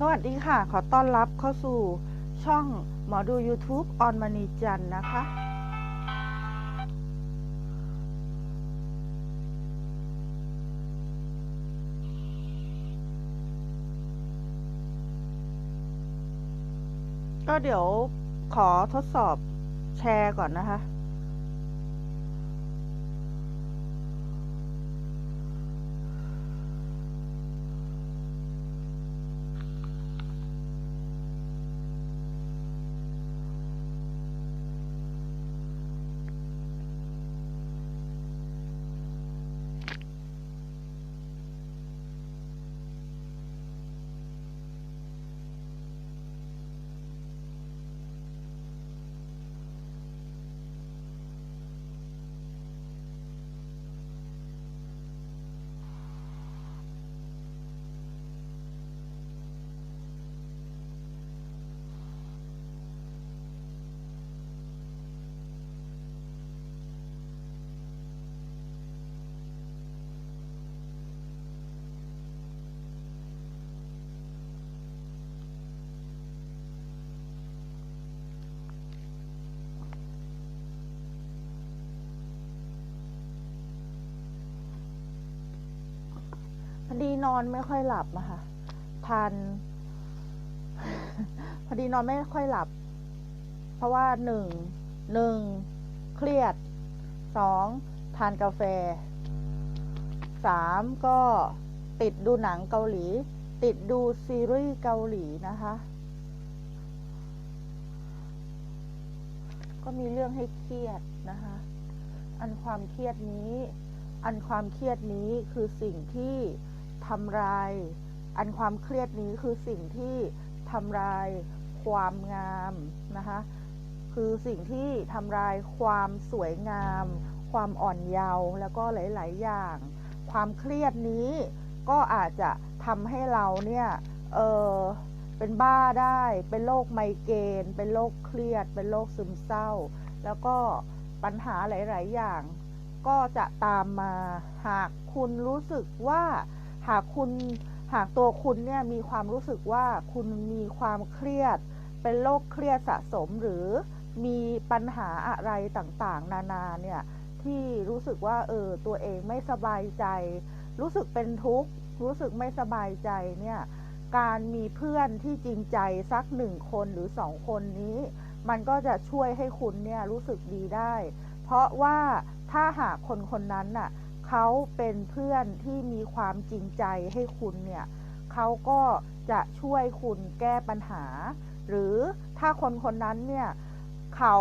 สวัสดีค่ะ ขอต้อนรับเข้าสู่ช่องหมอดู YouTube ออนมณีจันนะคะ ก็เดี๋ยวขอทดสอบแชร์ก่อนนะคะ ดีนอนไม่ค่อยหลับอะค่ะทาน พอดีนอนไม่ค่อยหลับ เพราะว่าหนึ่งหนึ่งเครียดสองทานกาแฟสามก็ติดดูหนังเกาหลี ติดดูซีรีส์เกาหลีนะคะ ก็มีเรื่องให้เครียดนะคะ อันความเครียดนี้ อันความเครียดนี้คือสิ่งที่ ทำลาย อันความเครียดนี้คือสิ่งที่ทำลายความงามนะคะ คือสิ่งที่ทำลายความสวยงาม ความอ่อนเยาว์แล้วก็หลาย ๆ อย่าง ความเครียดนี้ก็อาจจะทำให้เราเนี่ย เออเป็นบ้าได้ เป็นโรคไมเกรน เป็นโรคเครียด เป็นโรคซึมเศร้า แล้วก็ปัญหาหลาย ๆ อย่าง ก็จะตามมา หากคุณรู้สึกว่า หากคุณหากตัวคุณเนี่ยมีความรู้สึกว่าคุณมีความเครียด เป็นโรคเครียดสะสมหรือมีปัญหาอะไรต่างๆ นานาเนี่ยที่รู้สึกว่าเออตัวเองไม่สบายใจ รู้สึกเป็นทุกข์รู้สึกไม่สบายใจเนี่ยการมีเพื่อนที่จริงใจสักหนึ่งคนหรือสองคนนี้ มันก็จะช่วยให้คุณเนี่ยรู้สึกดีได้ เพราะว่าถ้าหากคนคนนั้นน่ะ เขาเป็นเพื่อนที่มีความจริงใจให้คุณเนี่ยเขาก็จะช่วยคุณแก้ปัญหา หรือถ้าคนคนนั้นเนี่ยเขา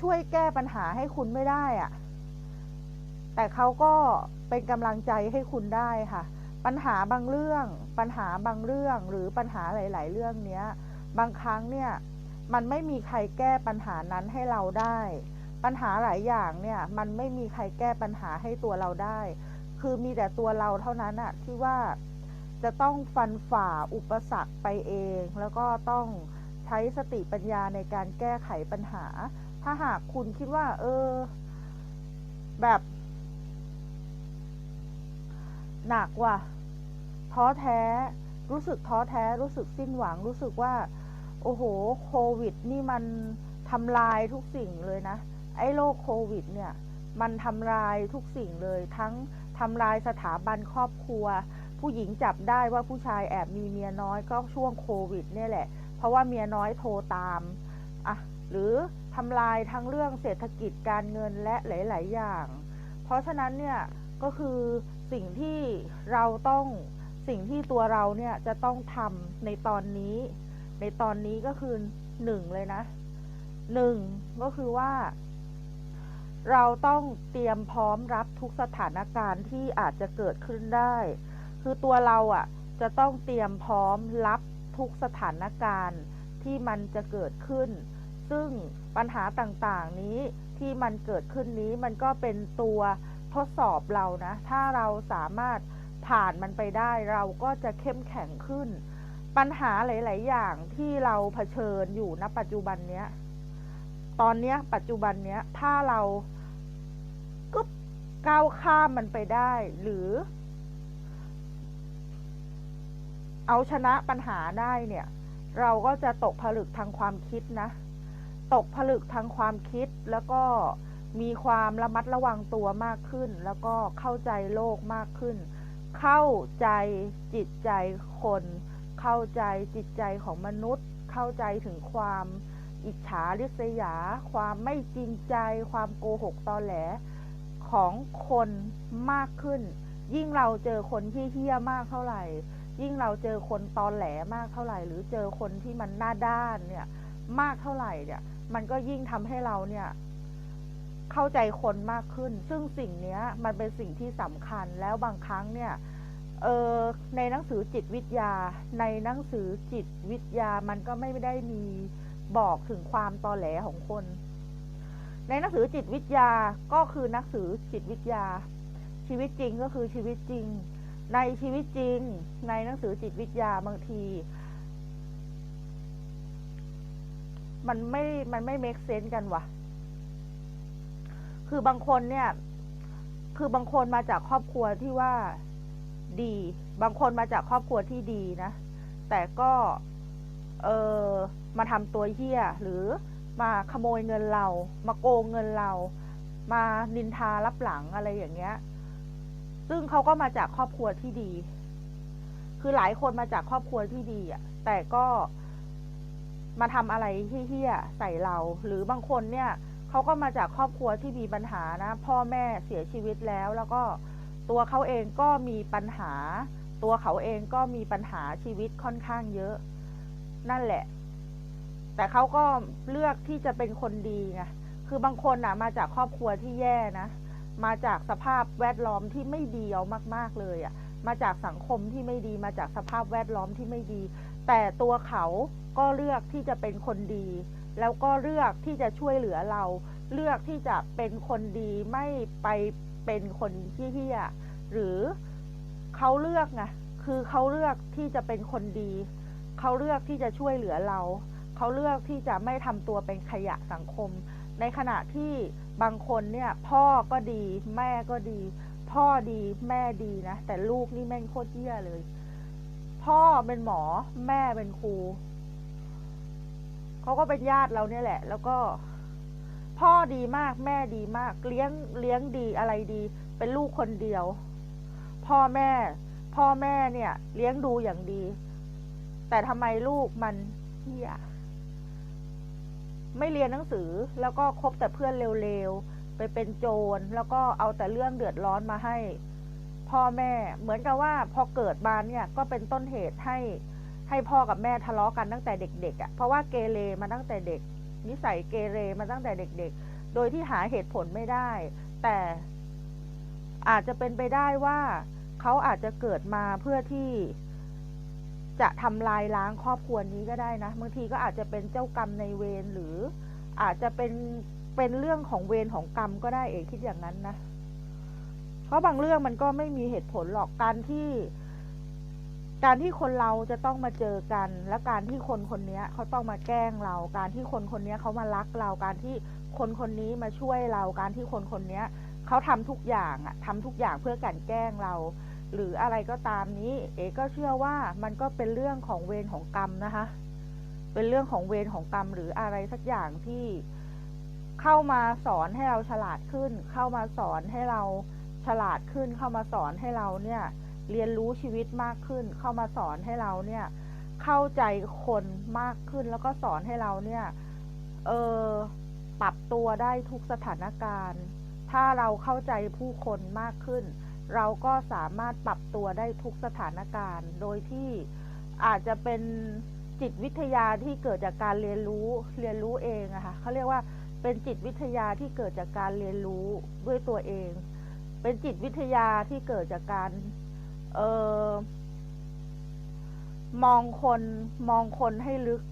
ช่วยแก้ปัญหาให้คุณไม่ได้อะแต่เขาก็เป็นกำลังใจให้คุณได้ค่ะ ปัญหาบางเรื่อง ปัญหาบางเรื่องหรือปัญหาหลาย ๆ เรื่องเนี้ย บางครั้งเนี่ยมันไม่มีใครแก้ปัญหานั้นให้เราได้ ปัญหาหลายอย่างเนี่ยมันไม่มีใครแก้ปัญหาให้ตัวเราได้ คือมีแต่ตัวเราเท่านั้นอะที่ว่าจะต้องฟันฝ่าอุปสรรคไปเอง แล้วก็ต้องใช้สติปัญญาในการแก้ไขปัญหา ถ้าหากคุณคิดว่า เออ แบบหนักว่ะท้อแท้ รู้สึกท้อแท้ รู้สึกสิ้นหวัง รู้สึกว่า โอ้โห โควิด นี่มันทำลายทุกสิ่งเลยนะ ไอ้โรคโควิดเนี่ยมันทำลายทุกสิ่งเลย ทั้งทำลายสถาบันครอบครัว ผู้หญิงจับได้ว่าผู้ชายแอบมีเมียน้อยก็ช่วงโควิดเนี่ยแหละ เพราะว่าเมียน้อยโทรตามอะหรือทำลายทั้งเรื่องเศรษฐกิจการเงินและหลาย ๆ อย่าง เพราะฉะนั้นเนี่ยก็คือสิ่งที่เราต้องสิ่งที่ตัวเราเนี่ยจะต้องทำในตอนนี้ ในตอนนี้ก็คือหนึ่งเลยนะหนึ่งก็คือว่า เราต้องเตรียมพร้อมรับทุกสถานการณ์ที่อาจจะเกิดขึ้นได้ คือตัวเราอะ่ะจะต้องเตรียมพร้อมรับทุกสถานการณ์ที่มันจะเกิดขึ้น ซึ่งปัญหาต่างๆนี้ที่มันเกิดขึ้นนี้มันก็เป็นตัวทดสอบเรานะ ถ้าเราสามารถผ่านมันไปได้เราก็จะเข้มแข็งขึ้น ปัญหาหลาย ๆ อย่างที่เราเผชิญอยู่ณปัจจุบันเนี้ย ตอนเนี้ยปัจจุบันเนี้ยถ้าเรา ก้าวข้ามมันไปได้ หรือ เอาชนะปัญหาได้เนี่ย เราก็จะตกผลึกทางความคิดนะ ตกผลึกทางความคิดแล้วก็มีความระมัดระวังตัวมากขึ้น แล้วก็เข้าใจโลกมากขึ้น เข้าใจจิตใจคน เข้าใจจิตใจของมนุษย์ เข้าใจถึงความอิจฉาริษยา ความไม่จริงใจ ความโกหกตอแหล ของคนมากขึ้น ยิ่งเราเจอคนที่เฮี้ยมากเท่าไหร่ ยิ่งเราเจอคนตอนแหลมากเท่าไหร่ หรือเจอคนที่มันหน้าด้านเนี่ย มากเท่าไหร่เนี่ย มันก็ยิ่งทำให้เราเนี่ย เข้าใจคนมากขึ้น ซึ่งสิ่งเนี้ย มันเป็นสิ่งที่สำคัญแล้วบางครั้งเนี่ยเออในหนังสือจิตวิทยา ในหนังสือจิตวิทยามันก็ไม่ได้มีบอกถึงความตอแหลของคน ในหนังสือจิตวิทยาก็คือหนังสือจิตวิทยา ชีวิตจริงก็คือชีวิตจริง ในชีวิตจริง ในหนังสือจิตวิทยาบางที มันไม่มันไม่ make sense กันวะคือบางคนเนี่ย คือบางคนมาจากครอบครัวที่ว่าดี บางคนมาจากครอบครัวที่ดีนะ แต่ก็ เออมาทำตัวเหี้ยหรือ มาขโมยเงินเรา มาโกงเงินเรา มานินทารับหลังอะไรอย่างเงี้ย ซึ่งเขาก็มาจากครอบครัวที่ดี คือหลายคนมาจากครอบครัวที่ดีอะ แต่ก็มาทำอะไรเหี้ยใส่เรา หรือบางคนเนี่ยเขาก็มาจากครอบครัวที่มีปัญหานะ พ่อแม่เสียชีวิตแล้ว แล้วก็ตัวเขาเองก็มีปัญหา ตัวเขาเองก็มีปัญหาชีวิตค่อนข้างเยอะ นั่นแหละ แต่เขาก็เลือกที่จะเป็นคนดีไงคือบางคนอะ มาจากครอบครัวที่แย่นะ มาจากสภาพแวดล้อมที่ไม่ดีเอามาก ๆเลยอะ มาจากสังคมที่ไม่ดี มาจากสภาพแวดล้อมที่ไม่ดี แต่ตัวเขาก็เลือกที่จะเป็นคนดี แล้วก็เลือกที่จะช่วยเหลือเรา เลือกที่จะเป็นคนดีไม่ไปเป็นคนที่เฮี้ยหรือเขาเลือกไงคือเขาเลือกที่จะเป็นคนดี เขาเลือกที่จะช่วยเหลือเรา เขาเลือกที่จะไม่ทำตัวเป็นขยะสังคม ในขณะที่บางคนเนี่ยพ่อก็ดีแม่ก็ดี พ่อดีแม่ดีนะ แต่ลูกนี่แม่งโคตรเหี้ยเลย พ่อเป็นหมอแม่เป็นครูเขาก็เป็นญาติเราเนี่ยแหละ แล้วก็พ่อดีมากแม่ดีมาก เลี้ยงเลี้ยงดีอะไรดี เป็นลูกคนเดียว พ่อแม่ พ่อแม่เนี่ย เลี้ยงดูอย่างดี แต่ทำไมลูกมันเฮีย ไม่เรียนหนังสือแล้วก็คบแต่เพื่อนเร็วๆ ไปเป็นโจรแล้วก็เอาแต่เรื่องเดือดร้อนมาให้พ่อแม่ เหมือนกับว่าพอเกิดมาเนี่ยก็เป็นต้นเหตุให้ให้พ่อกับแม่ทะเลาะกันตั้งแต่เด็กๆอะ่ะ เพราะว่าเกเรมาตั้งแต่เด็ก นิสัยเกเรมาตั้งแต่เด็ก ๆ โดยที่หาเหตุผลไม่ได้ แต่อาจจะเป็นไปได้ว่าเขาอาจจะเกิดมาเพื่อที่ จะทำลายล้างครอบครัวนี้ก็ได้นะบางทีก็อาจจะเป็นเจ้ากรรมในเวรหรืออาจจะเป็นเป็นเรื่องของเวรของกรรมก็ได้เองคิดอย่างนั้นนะ เพราะบางเรื่องมันก็ไม่มีเหตุผลหรอกการที่ การที่คนเราจะต้องมาเจอกัน และการที่คนคนนี้เขาต้องมาแกล้งเรา การที่คนคนนี้เขามารักเรา การที่คนคนนี้มาช่วยเรา การที่คนคนนี้เขาทำทุกอย่างอะทำทุกอย่างเพื่อกลันแกล้งเรา หรืออะไรก็ตามนี้ เอก็เชื่อว่ามันก็เป็นเรื่องของเวรของกรรมนะคะ เป็นเรื่องของเวรของกรรมหรืออะไรสักอย่างที่เข้ามาสอนให้เราฉลาดขึ้น เข้ามาสอนให้เราฉลาดขึ้น เข้ามาสอนให้เราเนี่ยเรียนรู้ชีวิตมากขึ้น เข้ามาสอนให้เราเนี่ยเข้าใจคนมากขึ้น แล้วก็สอนให้เราเนี่ยเออปรับตัวได้ทุกสถานการณ์ ถ้าเราเข้าใจผู้คนมากขึ้น เราก็สามารถปรับตัวได้ทุกสถานการณ์ โดยที่อาจจะเป็นจิตวิทยาที่เกิดจากการเรียนรู้เรียนรู้เองอะค่ะเขาเรียกว่าเป็นจิตวิทยาที่เกิดจากการเรียนรู้ด้วยตัวเอง เป็นจิตวิทยาที่เกิดจากการเออมองคนมองคนให้ลึก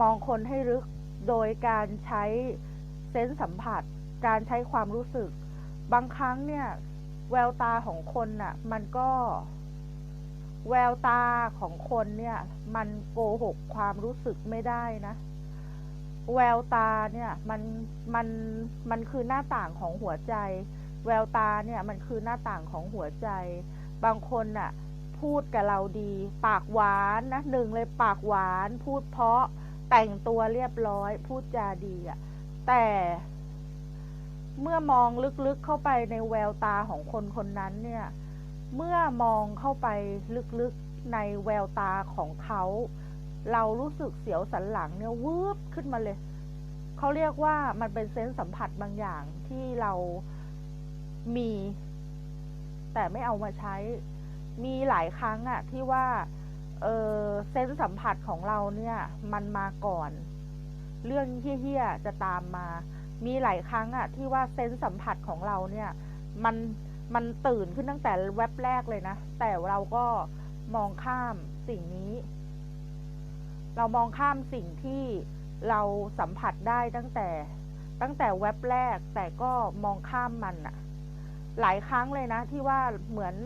มองคนให้ลึก โดยการใช้เซนส์สัมผัส การใช้ความรู้สึก บางครั้งเนี่ย แววตาของคนน่ะ มันก็ แววตาของคนเนี่ย มันโกหกความรู้สึกไม่ได้นะแววตาเนี่ยมันมันมันคือหน้าต่างของหัวใจ แววตาเนี่ยมันคือหน้าต่างของหัวใจ บางคนน่ะ พูดกับเราดี ปากหวานนะหนึ่งเลยปากหวาน พูดเพราะแต่งตัวเรียบร้อย พูดจาดีอะแต่ เมื่อมองลึกๆเข้าไปในแววตาของคนคนนั้นเนี่ย เมื่อมองเข้าไปลึกๆในแววตาของเขา เรารู้สึกเสียวสันหลังเนี่ยวืบขึ้นมาเลยเขาเรียกว่ามันเป็นเซนส์สัมผัสบางอย่างที่เรามี แต่ไม่เอามาใช้ มีหลายครั้งอะที่ว่าเออเซนส์สัมผัสของเราเนี่ย มันมาก่อน เรื่องเฮี้ยๆจะตามมา มีหลายครั้งอะที่ว่าเซนส์สัมผัสของเราเนี่ย มันมันตื่นขึ้นตั้งแต่แวบแรกเลยนะ แต่เราก็มองข้ามสิ่งนี้ เรามองข้ามสิ่งที่เราสัมผัสได้ตั้งแต่ตั้งแต่แวบแรก แต่ก็มองข้ามมันอะหลายครั้งเลยนะ ที่ว่าเหมือน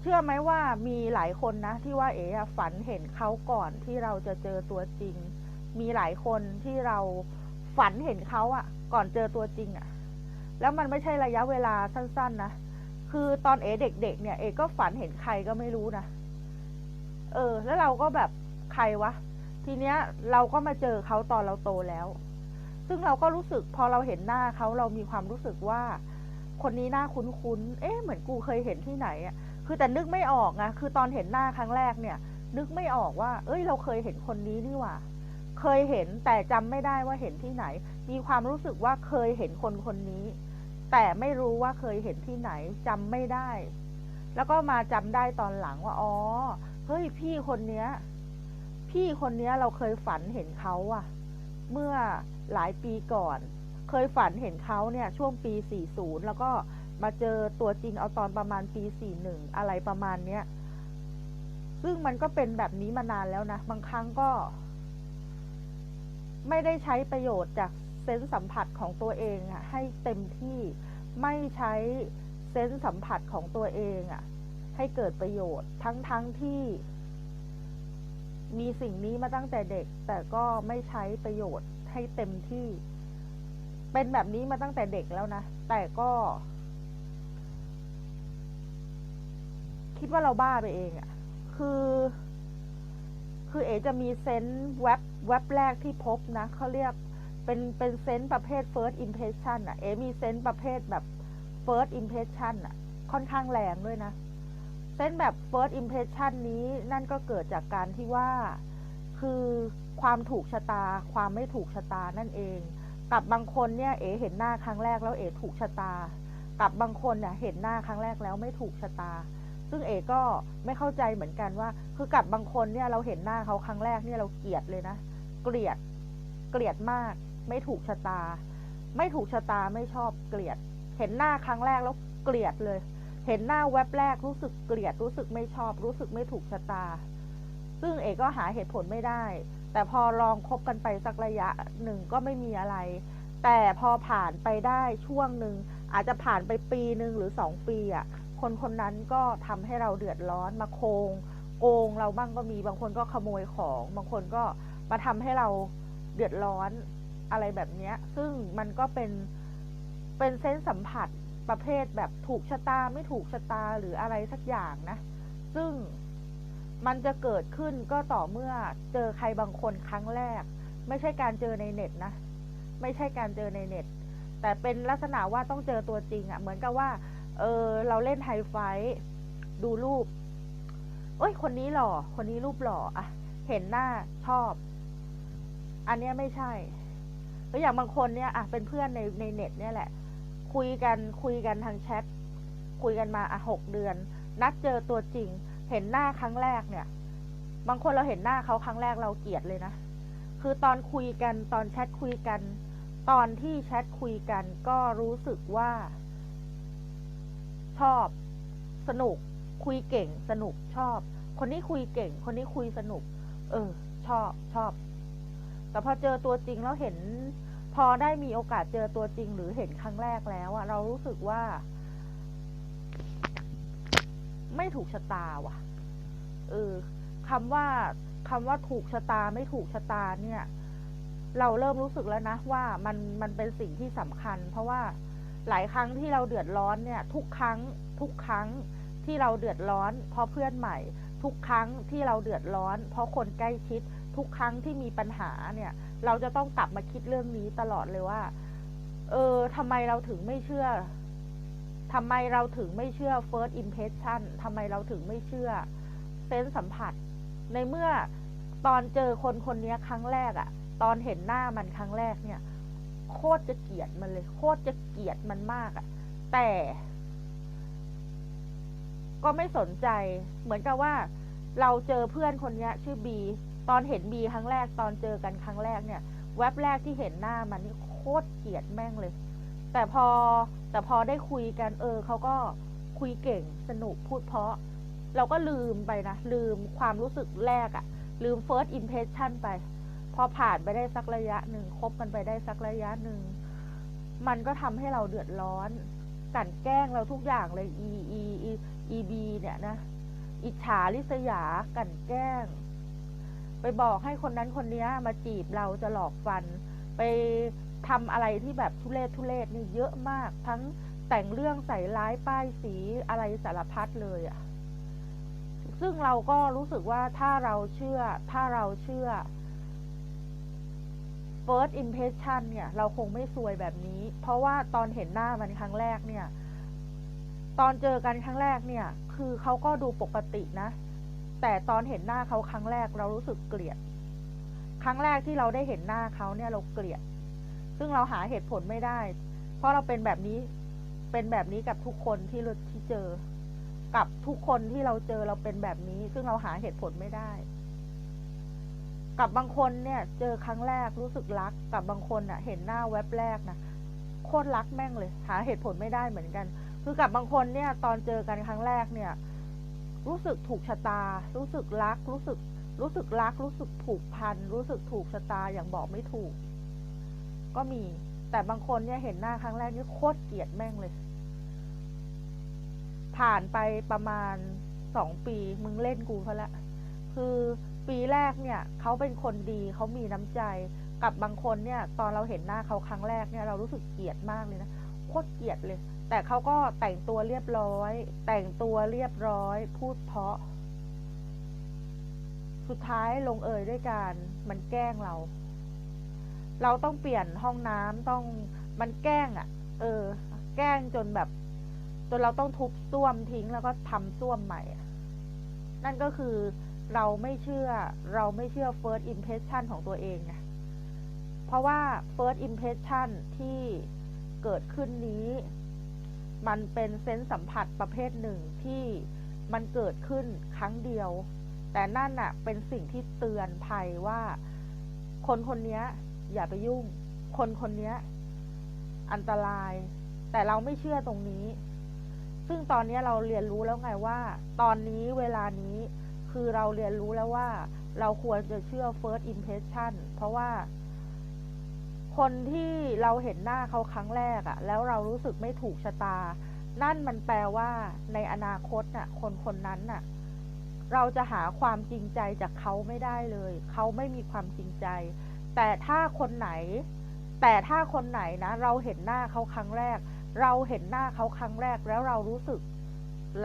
เชื่อไหมว่ามีหลายคนนะ ที่ว่าเอ๋ฝันเห็นเขาก่อนที่เราจะเจอตัวจริง มีหลายคนที่เราฝันเห็นเขาอะก่อนเจอตัวจริงอะแล้วมันไม่ใช่ระยะเวลาสั้น ๆนะคือตอนเอเด็ก ๆ เนี่ย เอก็ฝันเห็นใครก็ไม่รู้นะเออ แล้วเราก็แบบใครวะ ทีเนี้ยเราก็มาเจอเขาตอนเราโตแล้ว ซึ่งเราก็รู้สึกพอเราเห็นหน้าเขาเรามีความรู้สึกว่า คนนี้หน้าคุ้นๆ เอ๊ะเหมือนกูเคยเห็นที่ไหนอะคือแต่นึกไม่ออกนะคือตอนเห็นหน้าครั้งแรกเนี่ย นึกไม่ออกว่า เอ้ย เราเคยเห็นคนนี้นี่หว่า เคยเห็นแต่จำไม่ได้ว่าเห็นที่ไหน มีความรู้สึกว่าเคยเห็นคนคนนี้ แต่ไม่รู้ว่าเคยเห็นที่ไหนจำไม่ได้ แล้วก็มาจำได้ตอนหลังว่าอ๋อเฮ้ยพี่คนเนี้ย พี่คนเนี้ยเราเคยฝันเห็นเขาอะเมื่อหลายปีก่อน เคยฝันเห็นเขาเนี่ยช่วงปี 40 แล้วก็มาเจอตัวจริงเอาตอนประมาณปี 41 อะไรประมาณเนี้ยซึ่งมันก็เป็นแบบนี้มานานแล้วนะ บางครั้งก็ ไม่ได้ใช้ประโยชน์จากเซนส์สัมผัสของตัวเองอะให้เต็มที่ไม่ใช้เซนส์สัมผัสของตัวเองอะให้เกิดประโยชน์ทั้งๆทที่ มีสิ่งนี้มาตั้งแต่เด็ก แต่ก็ไม่ใช้ประโยชน์ให้เต็มที่ เป็นแบบนี้มาตั้งแต่เด็กแล้วนะ แต่ก็ คิดว่าเราบ้าไปเองอะ่ะคือ คือเอจะมีเซนส์แว็บแว็บแรกที่พบนะเขาเรียกเป็นเป็นเซนส์ประเภท first impression อะเอมีเซนส์ประเภทแบบ first impression อะค่อนข้างแรงด้วยนะ เซนส์แบบ first impression นี้นั่นก็เกิดจากการที่ว่า คือความถูกชะตา ความไม่ถูกชะตานั่นเอง กับบางคนเนี่ยเอ๋เห็นหน้าครั้งแรกแล้วเอ๋ถูกชะตา กับบางคนเนี่ยเห็นหน้าครั้งแรกแล้วไม่ถูกชะตา ซึ่งเอ๋ก็ไม่เข้าใจเหมือนกันว่า คือกับบางคนเนี่ยเราเห็นหน้าเขาครั้งแรกเนี่ยเราเกลียดเลยนะ เกลียด เกลียดมาก ไม่ถูกชะตา ไม่ถูกชะตาไม่ชอบเกลียด เห็นหน้าครั้งแรกแล้วเกลียดเลย เห็นหน้าแวบแรกรู้สึกเกลียดรู้สึกไม่ชอบ รู้สึกไม่ถูกชะตา ซึ่งเอกก็หาเหตุผลไม่ได้ แต่พอลองคบกันไปสักระยะหนึ่งก็ไม่มีอะไร แต่พอผ่านไปได้ช่วงหนึ่งอาจจะผ่านไปปีหนึ่งหรือสองปีอะ คนคนนั้นก็ทำให้เราเดือดร้อนมาโคงโกงเราบ้างก็มีบางคนก็ขโมยของ บางคนก็มาทำให้เราเดือดร้อนอะไรแบบเนี้ยซึ่งมันก็เป็นเป็นเซนส์สัมผัสประเภทแบบถูกชะตาไม่ถูกชะตาหรืออะไรสักอย่างนะ ซึ่งมันจะเกิดขึ้นก็ต่อเมื่อเจอใครบางคนครั้งแรก ไม่ใช่การเจอในเน็ตนะ ไม่ใช่การเจอในเน็ต แต่เป็นลักษณะว่าต้องเจอตัวจริงอะ่ะ เหมือนกับว่า เออ เราเล่นไฮไฟดูรูป เอ้ย คนนี้หล่อ คนนี้รูปหล่ออะเห็นหน้าชอบ อันเนี้ยไม่ใช่แล้วอย่างบางคนเนี่ยอะเป็นเพื่อนในในเน็ตเนี่ยแหละ คุยกันคุยกันทางแชท คุยกันมาอะหกเดือน นัดเจอตัวจริง เห็นหน้าครั้งแรกเนี่ย บางคนเราเห็นหน้าเขาครั้งแรกเราเกลียดเลยนะ คือตอนคุยกันตอนแชทคุยกัน ตอนที่แชทคุยกันก็รู้สึกว่า ชอบ สนุก คุยเก่ง สนุกชอบ คนนี้คุยเก่ง คนนี้คุยสนุก เออ ชอบชอบ แต่พอเจอตัวจริงแล้วเห็น พอได้มีโอกาสเจอตัวจริงหรือเห็นครั้งแรกแล้วอะเรารู้สึกว่า ไม่ถูกชะตาว่ะ เออคำว่าคำว่าถูกชะตาไม่ถูกชะตาเนี่ย เราเริ่มรู้สึกแล้วนะว่ามันมันเป็นสิ่งที่สำคัญ เพราะว่า หลายครั้งที่เราเดือดร้อนเนี่ยทุกครั้งทุกครั้งที่เราเดือดร้อน เพราะเพื่อนใหม่ ทุกครั้งที่เราเดือดร้อน เพราะคนใกล้ชิด ทุกครั้งที่มีปัญหาเนี่ย เราจะต้องกลับมาคิดเรื่องนี้ตลอดเลยว่า เออทำไมเราถึงไม่เชื่อทำไมเราถึงไม่เชื่อ first impression ทำไมเราถึงไม่เชื่อเซนส์สัมผัส ในเมื่อตอนเจอคนคนนี้ครั้งแรกอะตอนเห็นหน้ามันครั้งแรกเนี่ย โคตรจะเกลียดมันเลย โคตรจะเกลียดมันมากอะแต่ ก็ไม่สนใจ เหมือนกับว่า เราเจอเพื่อนคนนี้ชื่อบี ตอนเห็นบีครั้งแรก ตอนเจอกันครั้งแรกเนี่ย แว็บแรกที่เห็นหน้ามันนี่โคตรเกลียดแม่งเลย แต่พอแต่พอได้คุยกัน เออเขาก็คุยเก่งสนุกพูดเพราะ เราก็ลืมไปนะ ลืมความรู้สึกแรกอะลืม first impression ไป พอผ่านไปได้สักระยะหนึ่งคบกันไปได้สักระยะหนึ่ง มันก็ทำให้เราเดือดร้อน กันแกล้งเราทุกอย่างเลย e e e e b เนี่ยนะ อิจฉาริษยา กันแกล้ง ไปบอกให้คนนั้นคนนี้มาจีบเราจะหลอกฟัน ไปทำอะไรที่แบบทุเลศทุเลศนี่เยอะมาก ทั้งแต่งเรื่องใส่ร้ายป้ายสีอะไรสารพัดเลยอะซึ่งเราก็รู้สึกว่าถ้าเราเชื่อ ถ้าเราเชื่อ first impression เนี่ย เราคงไม่ซวยแบบนี้ เพราะว่าตอนเห็นหน้ามันครั้งแรกเนี่ย ตอนเจอกันครั้งแรกเนี่ย คือเขาก็ดูปกตินะ แต่ตอนเห็นหน้าเขาครั้งแรกเรารู้สึกเกลียด ครั้งแรกที่เราได้เห็นหน้าเขาเนี่ยเราเกลียด ซึ่งเราหาเหตุผลไม่ได้ เพราะเราเป็นแบบนี้ เป็นแบบนี้กับทุกคนที่เราที่เจอ กับทุกคนที่เราเจอเราเป็นแบบนี้ ซึ่งเราหาเหตุผลไม่ได้ กับบางคนเนี่ย เจอครั้งแรกรู้สึกรัก กับบางคนอะเห็นหน้าแว็บแรกนะโคตรรักแม่งเลย หาเหตุผลไม่ได้เหมือนกัน คือกับบางคนเนี่ย ตอนเจอกันครั้งแรกเนี่ย รู้สึกถูกชะตา รู้สึกรัก รู้สึก รู้สึกรัก รู้สึกผูกพัน รู้สึกถูกชะตาอย่างบอกไม่ถูก ก็มี แต่บางคนเนี่ยเห็นหน้าครั้งแรกนี่โคตรเกลียดแม่งเลย ผ่านไปประมาณสองปีมึงเล่นกูเขาละ คือ ปีแรกเนี่ยเขาเป็นคนดีเขามีน้ำใจ กับบางคนเนี่ยตอนเราเห็นหน้าเขาครั้งแรกเนี่ยเรารู้สึกเกลียดมากเลยนะโคตรเกลียดเลย แต่เขาก็แต่งตัวเรียบร้อย แต่งตัวเรียบร้อย พูดเพราะ สุดท้ายลงเอยด้วยการมันแกล้งเรา เราต้องเปลี่ยนห้องน้ำต้องมันแกล้งอะ่ะ เออ แกล้งจนแบบจนเราต้องทุบส้วมทิ้งแล้วก็ทำส้วมใหม่อะนั่นก็คือ เราไม่เชื่อเราไม่เชื่อ first impression ของตัวเองไงเพราะว่า first impression ที่เกิดขึ้นนี้ มันเป็นเซนส์สัมผัสประเภทหนึ่งที่มันเกิดขึ้นครั้งเดียว แต่นั่นน่ะเป็นสิ่งที่เตือนภัยว่า คนคนนี้อย่าไปยุ่ง คนคนนี้อันตราย แต่เราไม่เชื่อตรงนี้ ซึ่งตอนนี้เราเรียนรู้แล้วไงว่า ตอนนี้เวลานี้ คือเราเรียนรู้แล้วว่าเราควรจะเชื่อ first impression เพราะว่า คนที่เราเห็นหน้าเขาครั้งแรกอะแล้วเรารู้สึกไม่ถูกชะตา นั่นมันแปลว่าในอนาคตน่ะ คนคนนั้นน่ะ เราจะหาความจริงใจจากเขาไม่ได้เลย เขาไม่มีความจริงใจ แต่ถ้าคนไหน แต่ถ้าคนไหนนะ เราเห็นหน้าเขาครั้งแรก เราเห็นหน้าเขาครั้งแรกแล้วเรารู้สึก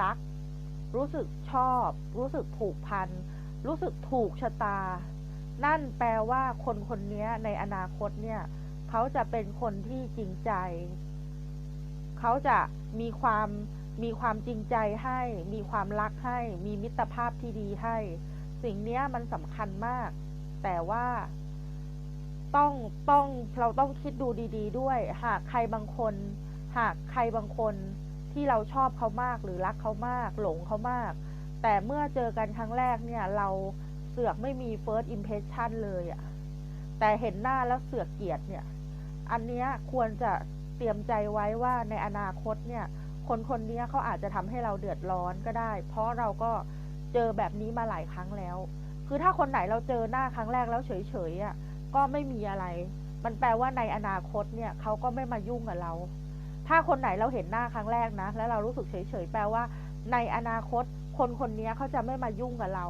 รัก รู้สึกชอบ รู้สึกผูกพัน รู้สึกถูกชะตา นั่นแปลว่าคนคนนี้ในอนาคตเนี่ยเขาจะเป็นคนที่จริงใจ เขาจะมีความมีความจริงใจให้ มีความรักให้ มีมิตรภาพที่ดีให้ สิ่งนี้มันสำคัญมาก แต่ว่าต้องต้องเราต้องคิดดูดี ๆด้วย หากใครบางคน หากใครบางคน ที่เราชอบเขามากหรือรักเขามาก หลงเขามาก แต่เมื่อเจอกันครั้งแรกเนี่ย เราเสือกไม่มี first impression เลยอะแต่เห็นหน้าแล้วเสือกเกลียดเนี่ย อันเนี้ยควรจะเตรียมใจไว้ว่าในอนาคตเนี่ย คนคนนี้เขาอาจจะทำให้เราเดือดร้อนก็ได้ เพราะเราก็เจอแบบนี้มาหลายครั้งแล้ว คือถ้าคนไหนเราเจอหน้าครั้งแรกแล้วเฉยๆอะก็ไม่มีอะไร มันแปลว่าในอนาคตเนี่ยเขาก็ไม่มายุ่งกับเรา ถ้าคนไหนเราเห็นหน้าครั้งแรกนะ แล้วเรารู้สึกเฉยๆ แปลว่า ในอนาคตคนคนนี้เขาจะไม่มายุ่งกับเรา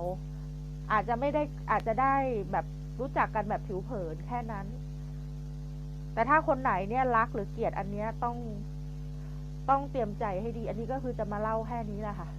อาจจะไม่ได้อาจจะได้แบบรู้จักกันแบบผิวเผินแค่นั้น แต่ถ้าคนไหนเนี่ยรักหรือเกลียดอันเนี้ยต้องต้องเตรียมใจให้ดี อันนี้ก็คือจะมาเล่าแค่นี้แหละค่ะ